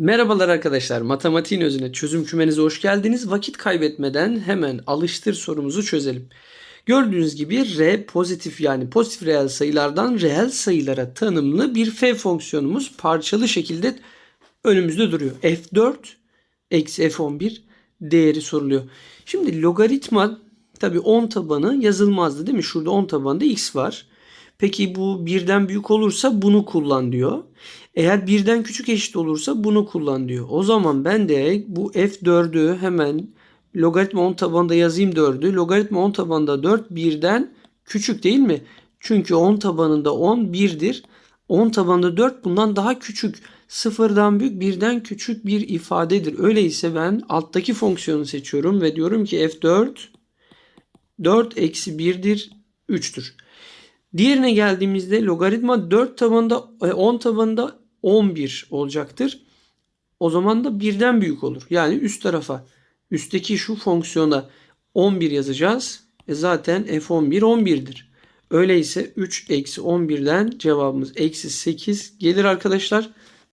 Merhabalar arkadaşlar. Matematiğin özüne çözüm kümenize hoş geldiniz. Vakit kaybetmeden hemen alıştır sorumuzu çözelim. Gördüğünüz gibi R pozitif yani pozitif reel sayılardan reel sayılara tanımlı bir f fonksiyonumuz parçalı şekilde önümüzde duruyor. F4 eksi F11 değeri soruluyor. Şimdi logaritma tabi 10 tabanı yazılmazdı değil mi? Şurada 10 tabanında x var. Peki bu birden büyük olursa bunu kullan diyor. Eğer birden küçük eşit olursa bunu kullan diyor. O zaman ben de bu f4'ü hemen logaritma 10 tabanında yazayım 4'ü. Logaritma 10 tabanında 4 birden küçük değil mi? Çünkü 10 tabanında 10 1'dir. 10 tabanında 4 bundan daha küçük. Sıfırdan büyük birden küçük bir ifadedir. Öyleyse ben alttaki fonksiyonu seçiyorum ve diyorum ki f4 4 eksi 1'dir 3'tür. Diğerine geldiğimizde logaritma 4 tabanında e, 10 tabanında 11 olacaktır. O zaman da birden büyük olur. Yani üst tarafa üstteki şu fonksiyona 11 yazacağız. E zaten f11 11'dir. Öyleyse 3 eksi 11'den cevabımız eksi 8 gelir arkadaşlar.